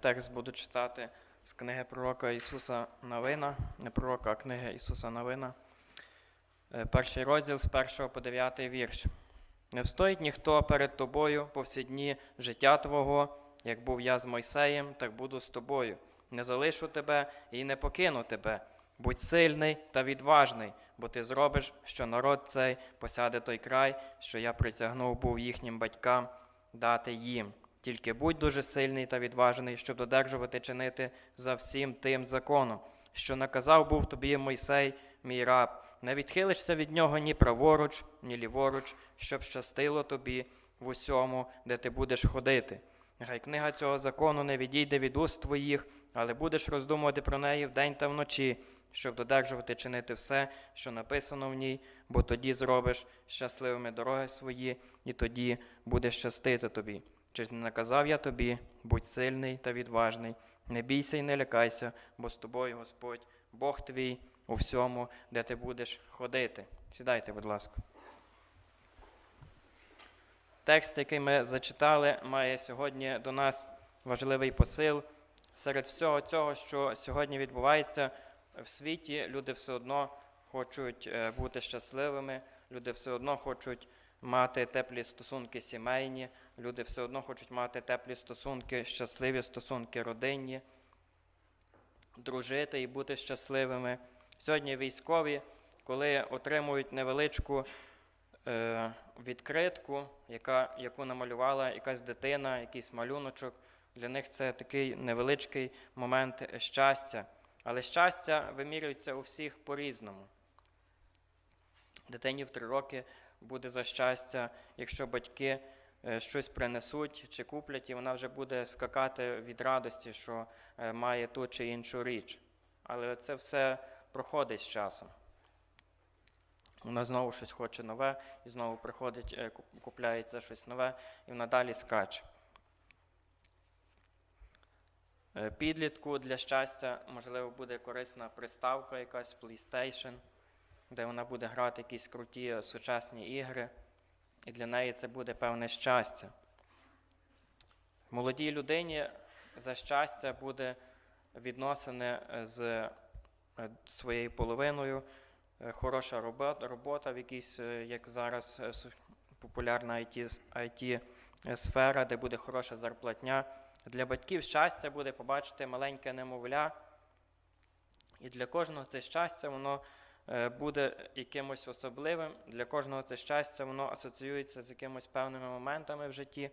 Текст буду читати з книги пророка Ісуса Навина, не пророка, а книги Ісуса Навина. Е, Перший розділ з 1 по 9 вірш. Не встоїть ніхто перед тобою по всі дні життя Твого, як був я з Мойсеєм, так буду з тобою. Не залишу тебе і не покину тебе. Будь сильний та відважний, бо ти зробиш, що народ цей посяде той край, що я присягнув був їхнім батькам дати їм. Тільки будь дуже сильний та відважний, щоб додержувати чинити за всім тим законом, що наказав був тобі Мойсей, мій раб. Не відхилишся від нього ні праворуч, ні ліворуч, щоб щастило тобі в усьому, де ти будеш ходити. Нехай книга цього закону не відійде від уст твоїх, але будеш роздумувати про неї вдень та вночі, щоб додержувати чинити все, що написано в ній, бо тоді зробиш щасливими дороги свої, і тоді буде щастити тобі. Чи не наказав я тобі, будь сильний та відважний, не бійся і не лякайся, бо з тобою Господь, Бог твій у всьому, де ти будеш ходити. Сідайте, будь ласка. Текст, який ми зачитали, має сьогодні до нас важливий посил. Серед всього цього, що сьогодні відбувається в світі, люди все одно хочуть е, бути щасливими, люди все одно хочуть мати теплі стосунки сімейні, люди все одно хочуть мати теплі стосунки, щасливі стосунки родинні, дружити і бути щасливими. Сьогодні військові, коли отримують невеличку е, відкритку, яка, яку намалювала якась дитина, якийсь малюночок, для них це такий невеличкий момент щастя. Але щастя вимірюється у всіх по-різному. Дитині в три роки буде за щастя, якщо батьки щось принесуть чи куплять, і вона вже буде скакати від радості, що е, має ту чи іншу річ. Але це все проходить з часом. Вона знову щось хоче нове, і знову приходить, е, купляється щось нове, і вона далі скаче. Е, Підлітку для щастя, можливо, буде корисна приставка якась PlayStation, де вона буде грати якісь круті е, сучасні ігри, і для неї це буде певне щастя. Молодій людині за щастя буде відносини з е, своєю половиною, е, хороша робота, в якійсь, е, як зараз популярна IT, IT сфера, де буде хороша зарплатня. Для батьків щастя буде побачити маленьке немовля, і для кожного це щастя воно буде якимось особливим, для кожного це щастя воно асоціюється з якимось певними моментами в житті,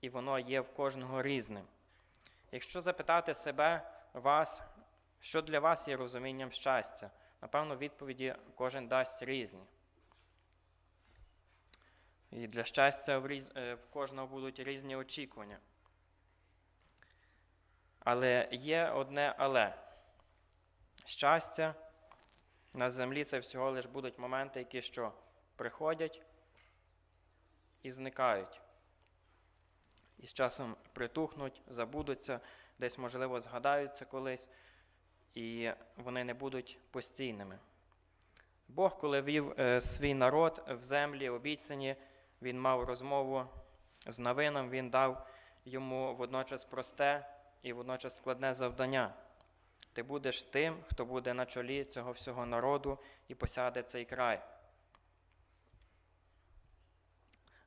і воно є в кожного різним. Якщо запитати себе, вас, що для вас є розумінням щастя, напевно, відповіді кожен дасть різні. І для щастя в, різ... е, в кожного будуть різні очікування. Але є одне але. Щастя на землі це всього лиш будуть моменти, які що приходять і зникають. І з часом притухнуть, забудуться, десь, можливо, згадаються колись, і вони не будуть постійними. Бог, коли вів е, свій народ в землі обіцяні, він мав розмову з Навином, він дав йому водночас просте і водночас складне завдання. Ти будеш тим, хто буде на чолі цього всього народу і посяде цей край.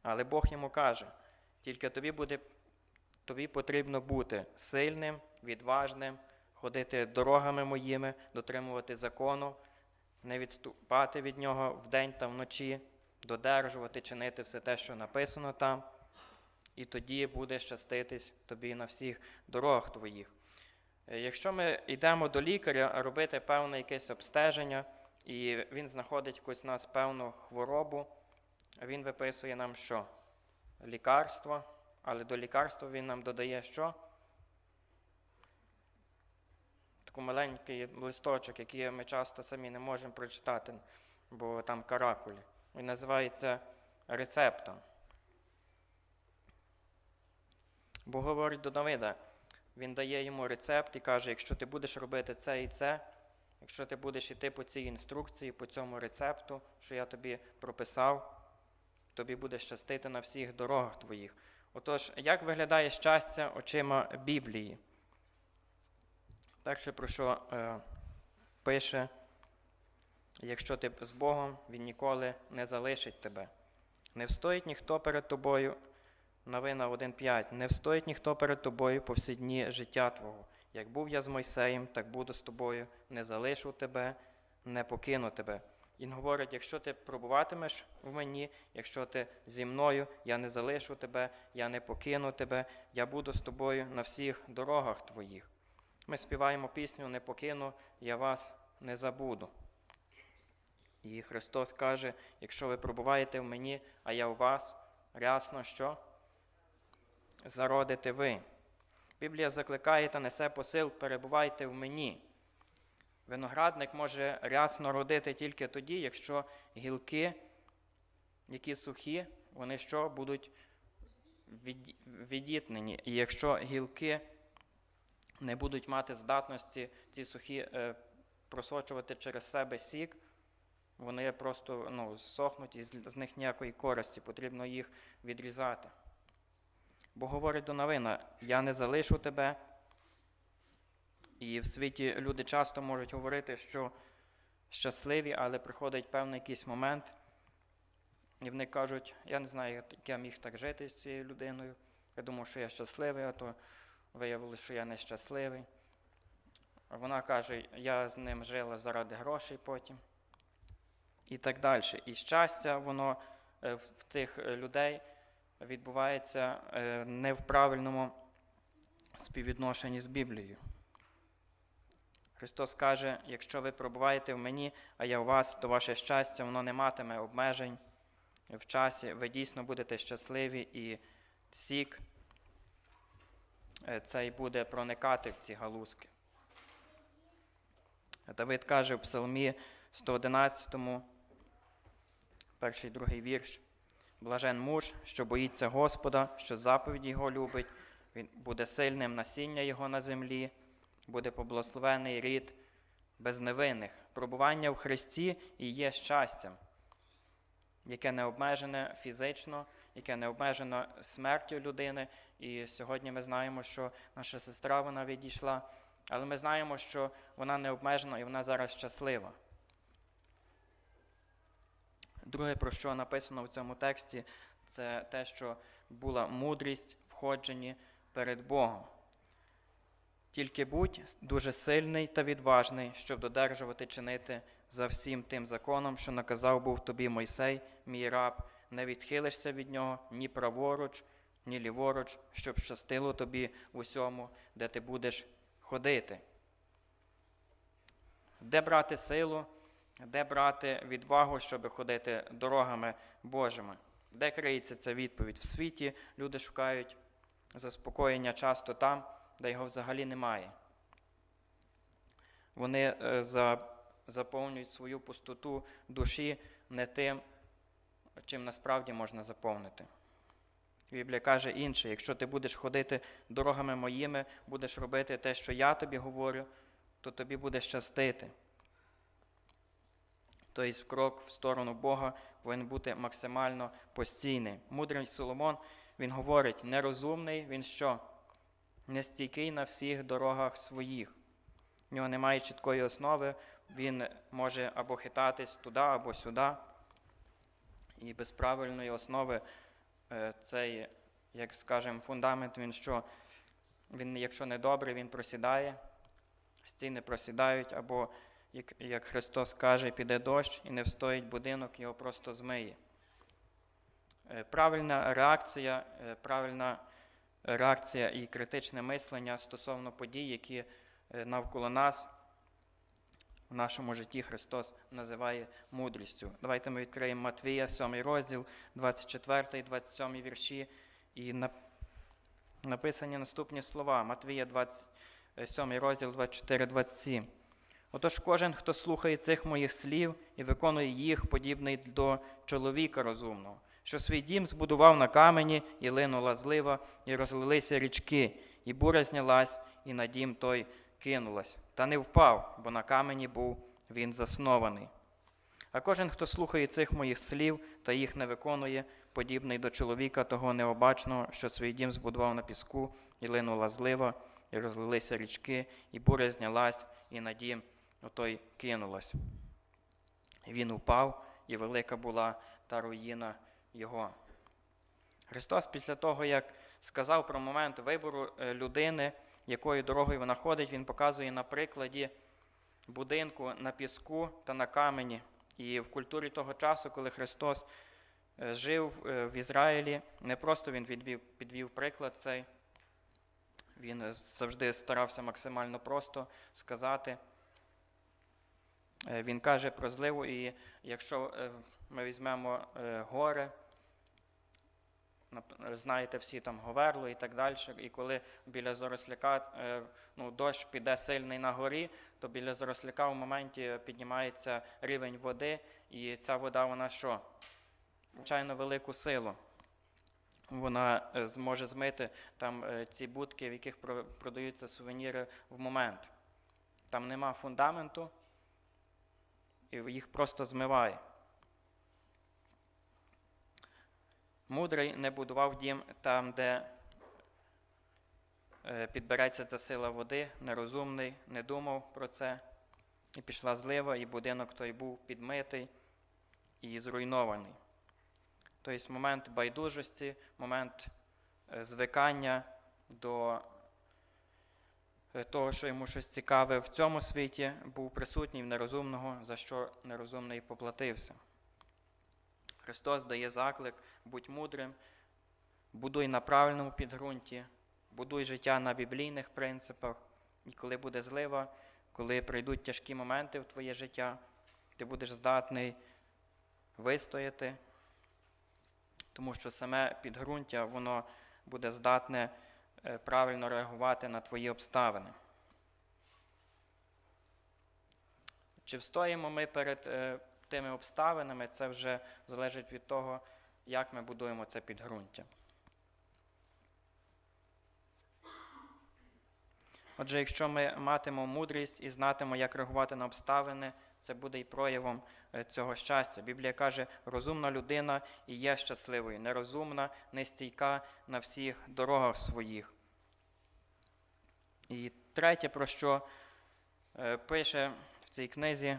Але Бог йому каже: тільки тобі буде, тобі потрібно бути сильним, відважним, ходити дорогами моїми, дотримувати закону, не відступати від нього вдень та вночі, додержувати, чинити все те, що написано там, і тоді буде щаститись тобі на всіх дорогах твоїх. Е, Якщо ми йдемо до лікаря робити певне якесь обстеження, і він знаходить якусь у нас певну хворобу, він виписує нам що? Лікарство, але до лікарства він нам додає що? Таку маленький листочок, який ми часто самі не можемо прочитати, бо там каракулі. Він називається рецептом. Бо говорить до Давида, він дає йому рецепт і каже: якщо ти будеш робити це і це, якщо ти будеш йти по цій інструкції, по цьому рецепту, що я тобі прописав, тобі буде щастити на всіх дорогах твоїх. Отож, як виглядає щастя очима Біблії? Перше, про що е, пише, якщо ти з Богом, Він ніколи не залишить тебе. Не встоїть ніхто перед тобою, новина 1.5, не встоїть ніхто перед тобою по всі дні життя Твого. Як був я з Мойсеєм, так буду з тобою, не залишу тебе, не покину тебе. Він говорить, якщо ти пробуватимеш в мені, якщо ти зі мною, я не залишу тебе, я не покину тебе, я буду з тобою на всіх дорогах твоїх. Ми співаємо пісню Не покину, я вас не забуду. І Христос каже, якщо ви пробуваєте в мені, а я у вас, рясно що? Зародите ви. Біблія закликає та несе посил, перебувайте в мені. Виноградник може рясно родити тільки тоді, якщо гілки, які сухі, вони що будуть відітнені. І якщо гілки не будуть мати здатності ці сухі е, просочувати через себе сік, вони просто ну, сохнуть і з, них ніякої користі, потрібно їх відрізати. Бо говорить до новина, я не залишу тебе. І в світі люди часто можуть говорити, що щасливі, але приходить певний якийсь момент, і вони кажуть, я не знаю, як я міг так жити з цією людиною. Я думав, що я щасливий, а то виявилося, що я нещасливий. Вона каже, я з ним жила заради грошей потім. І так далі. І щастя, воно е, в тих е, людей відбувається е, не в правильному співвідношенні з Біблією. Христос каже, якщо ви пробуваєте в мені, а я в вас, то ваше щастя воно не матиме обмежень в часі. Ви дійсно будете щасливі і сік е, цей буде проникати в ці галузки. Давид каже в Псалмі 111, перший другий вірш. Блажен муж, що боїться Господа, що заповіді його любить, він буде сильним насіння його на землі, буде поблагословений рід безневинних. Пробування в Христі і є щастям, яке не обмежене фізично, яке не обмежено смертю людини. І сьогодні ми знаємо, що наша сестра вона відійшла, але ми знаємо, що вона не обмежена і вона зараз щаслива. Друге, про що написано в цьому тексті, це те, що була мудрість в ходженні перед Богом. Тільки будь дуже сильний та відважний, щоб додержувати чинити за всім тим законом, що наказав був тобі Мойсей, мій раб, не відхилишся від нього ні праворуч, ні ліворуч, щоб щастило тобі в усьому, де ти будеш ходити. Де брати силу, де брати відвагу, щоб ходити дорогами Божими? Де криється ця відповідь? В світі люди шукають заспокоєння часто там, де його взагалі немає. Вони е, заповнюють свою пустоту душі не тим, чим насправді можна заповнити. Біблія каже інше, якщо ти будеш ходити дорогами моїми, будеш робити те, що я тобі говорю, то тобі буде щастити. Тобто крок в сторону Бога повинен бути максимально постійний. Мудрий Соломон, він говорить, нерозумний, він що? Нестійкий на всіх дорогах своїх. В нього немає чіткої основи, він може або хитатись туди, або сюди. І без правильної основи е, цей, як скажемо, фундамент, він що? Він, якщо не добрий, він просідає, стіни просідають, або, як, Христос каже, піде дощ і не встоїть будинок, його просто змиє. Е, Правильна реакція, е, правильна реакція і критичне мислення стосовно подій, які е, навколо нас в нашому житті Христос називає мудрістю. Давайте ми відкриємо Матвія, 7 розділ, 24, 27 вірші, і написані наступні слова. Матвія, 27 розділ, 24, 27. Отож, кожен, хто слухає цих моїх слів і виконує їх, подібний до чоловіка розумного, що свій дім збудував на камені, і линула злива, і розлилися річки, і буря знялась, і на дім той кинулась. Та не впав, бо на камені був він заснований. А кожен, хто слухає цих моїх слів та їх не виконує, подібний до чоловіка того необачного, що свій дім збудував на піску, і линула злива, і розлилися річки, і буря знялась, і на дім отой кинулась. І Він упав, і велика була та руїна його. Христос після того, як сказав про момент вибору е, людини, якою дорогою вона ходить, Він показує на прикладі будинку на піску та на камені. І в культурі того часу, коли Христос е, жив е, в Ізраїлі, не просто Він відвів, підвів приклад цей, він завжди старався максимально просто сказати. Е, Він каже про зливу, і якщо е, ми візьмемо е, гори, нап- е, знаєте всі там Говерло і так далі, і коли біля Заросляка е, ну, дощ піде сильний на горі, то біля Заросляка в моменті піднімається рівень води, і ця вода, вона що? Звичайно, велику силу. Вона зможе змити там ці будки, в яких продаються сувеніри в момент. Там нема фундаменту, їх просто змиває. Мудрий не будував дім там, де е, підбереться ця сила води, нерозумний, не думав про це. І пішла злива, і будинок той був підмитий і зруйнований. Тобто момент байдужості, момент е, звикання до того, що йому щось цікаве в цьому світі, був присутній в нерозумного, за що нерозумний поплатився. Христос дає заклик, будь мудрим, будуй на правильному підґрунті, будуй життя на біблійних принципах, і коли буде злива, коли прийдуть тяжкі моменти в твоє життя, ти будеш здатний вистояти, тому що саме підґрунтя воно буде здатне е, правильно реагувати на твої обставини. Чи встоїмо ми перед е, тими обставинами, це вже залежить від того, як ми будуємо це підґрунтя. Отже, якщо ми матимемо мудрість і знатимемо, як реагувати на обставини, це буде і проявом е, цього щастя. Біблія каже, розумна людина і є щасливою, нерозумна, нестійка на всіх дорогах своїх. І третє, про що е, пише в цій книзі,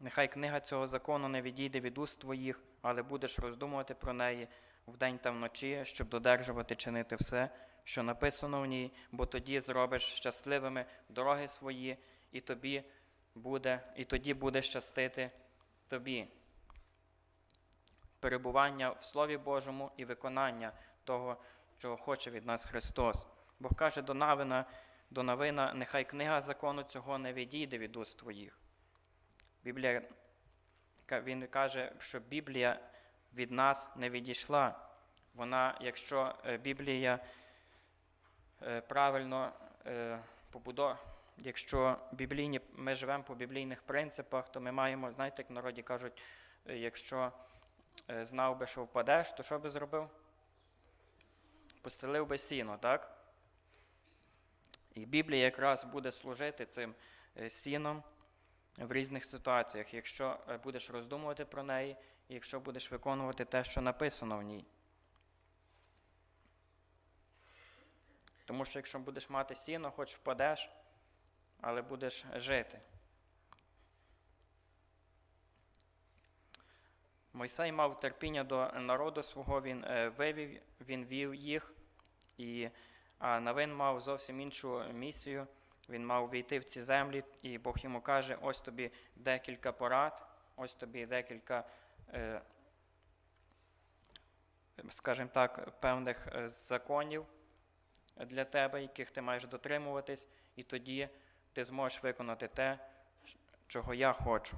нехай книга цього закону не відійде від уст твоїх, але будеш роздумувати про неї вдень та вночі, щоб додержувати чинити все, що написано в ній, бо тоді зробиш щасливими дороги свої, і тобі буде, і тоді буде щастити тобі. Перебування в Слові Божому і виконання того, чого хоче від нас Христос. Бог каже до Навина, до Навина, нехай книга закону цього не відійде від уст твоїх. Біблія, він каже, що Біблія від нас не відійшла. Вона, якщо е, Біблія е, правильно е, якщо біблійні, ми живемо по біблійних принципах, то ми маємо, знаєте, як в народі кажуть, е, якщо е, знав би, що впадеш, то що би зробив? Постелив би сіно, так? І Біблія якраз буде служити цим е, сіном в різних ситуаціях, якщо будеш роздумувати про неї, і якщо будеш виконувати те, що написано в ній. Тому що якщо будеш мати сіно, хоч впадеш, але будеш жити. Мойсей мав терпіння до народу свого, він е, вивів, він вів їх, і, а Навин мав зовсім іншу місію. Він мав війти в ці землі, і Бог йому каже: ось тобі декілька порад, ось тобі декілька, е, скажімо так, певних е, законів для тебе, яких ти маєш дотримуватись, і тоді ти зможеш виконати те, чого я хочу.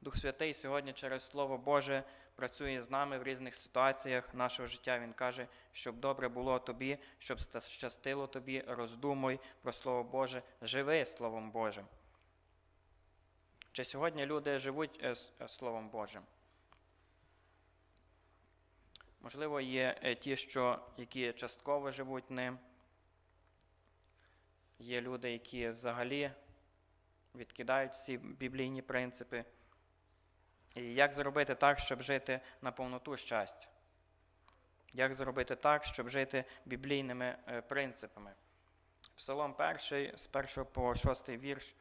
Дух Святий сьогодні через Слово Боже працює з нами в різних ситуаціях нашого життя. Він каже, щоб добре було тобі, щоб щастило тобі, роздумуй про Слово Боже, живи Словом Божим. Чи сьогодні люди живуть е, е, Словом Божим? Можливо, є е, ті, що, які частково живуть ним. Є люди, які взагалі відкидають всі біблійні принципи. І як зробити так, щоб жити на повноту щастя? Як зробити так, щоб жити біблійними е, принципами? Псалом 1, з 1 по 6 вірш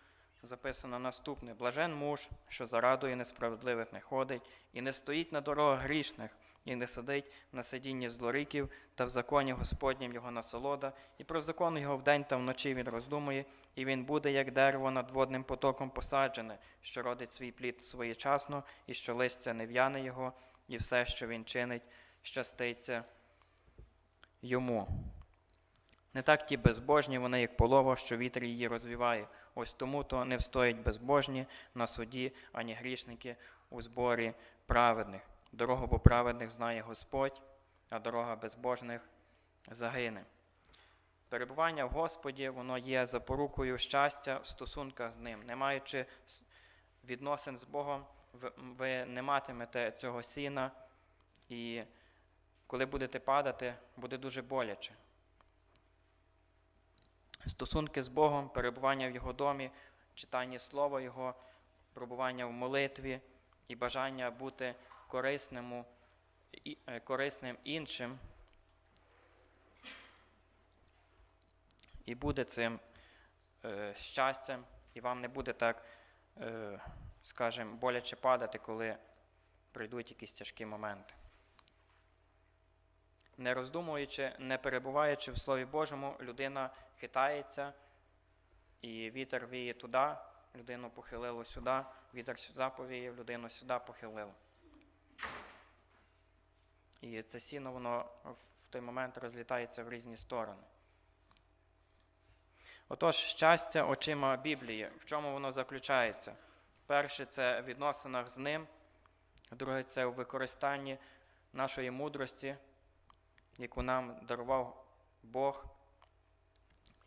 записано наступне: Блажен муж, що зарадує несправедливих не ходить, і не стоїть на дорогах грішних, і не сидить на сидінні злориків, та в законі Господнім його насолода, і про закон його вдень та вночі він роздумує, і він буде, як дерево над водним потоком посаджене, що родить свій плід своєчасно, і що листя не в'яне його, і все, що він чинить, щаститься йому. Не так ті безбожні, вони як полова, що вітер її розвіває. Ось тому то не встоять безбожні на суді, ані грішники у зборі праведних. Дорогу по праведних знає Господь, а дорога безбожних загине. Перебування в Господі, воно є запорукою щастя в стосунках з ним. Не маючи відносин з Богом, ви- ви не матимете цього сіна, і коли будете падати, буде дуже боляче. Стосунки з Богом, перебування в Його домі, читання Слова Його, пробування в молитві і бажання бути корисним, е, корисним іншим. І буде цим е, щастям, і вам не буде так, е, скажімо, боляче падати, коли прийдуть якісь тяжкі моменти. Не роздумуючи, не перебуваючи в Слові Божому, людина хитається, і вітер віє туди, людину похилило сюди, вітер сюди повіяв, людину сюди похилило. І це сіно, воно в той момент розлітається в різні сторони. Отож, щастя очима Біблії, в чому воно заключається? Перше, це в відносинах з ним, друге, це у використанні нашої мудрості, яку нам дарував Бог.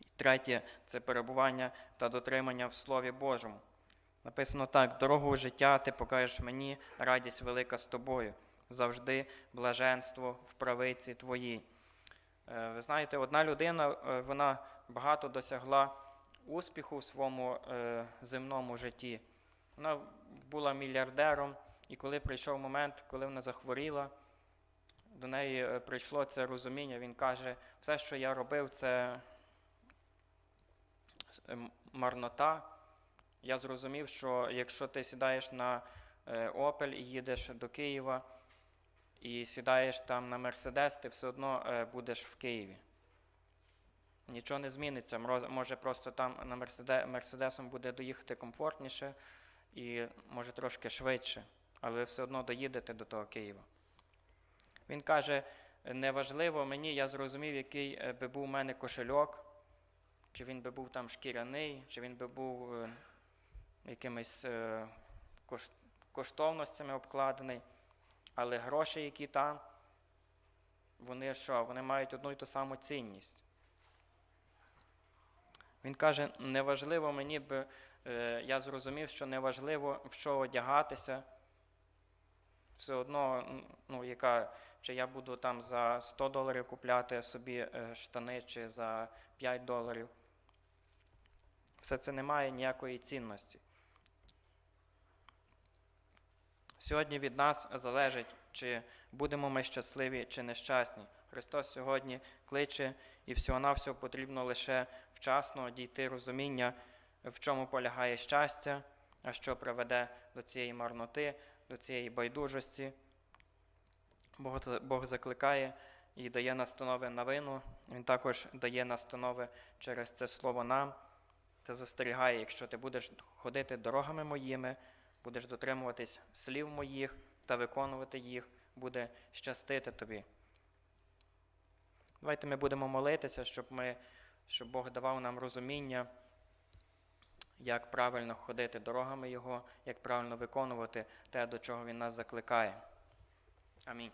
І третє це перебування та дотримання в Слові Божому. Написано так: дорогу життя ти покажеш мені, радість велика з тобою, завжди блаженство в правиці твоїй. Е, Ви знаєте, одна людина, е, вона багато досягла успіху в своєму е, земному житті. Вона була мільярдером, і коли прийшов момент, коли вона захворіла, до неї прийшло це розуміння. Він каже, все, що я робив, це марнота. Я зрозумів, що якщо ти сідаєш на Опель і їдеш до Києва, і сідаєш там на Мерседес, ти все одно е, будеш в Києві. Нічого не зміниться. Може, просто там на Мерседе, Мерседесом буде доїхати комфортніше і може трошки швидше, але ви все одно доїдете до того Києва. Він каже: неважливо мені, я зрозумів, який е, би був у мене кошельок, чи він би був там шкіряний, чи він би був е, якимись коштовностями обкладений. Але гроші, які там, вони що? Вони мають одну і ту саму цінність. Він каже, неважливо мені би, е, я зрозумів, що неважливо в що одягатися. Все одно, ну, яка, чи я буду там за 100 доларів купляти собі е, штани, чи за 5 доларів. Все це не має ніякої цінності. Сьогодні від нас залежить, чи будемо ми щасливі, чи нещасні. Христос сьогодні кличе, і всього-навсього потрібно лише вчасно дійти розуміння, в чому полягає щастя, а що приведе до цієї марноти, до цієї байдужості. Бог, Бог закликає і дає настанови на вину. Він також дає настанови через це слово нам та застерігає, якщо ти будеш ходити дорогами моїми, будеш дотримуватись слів моїх та виконувати їх, буде щастити тобі. Давайте ми будемо молитися, щоб, ми, щоб Бог давав нам розуміння, як правильно ходити дорогами Його, як правильно виконувати те, до чого Він нас закликає. Амінь.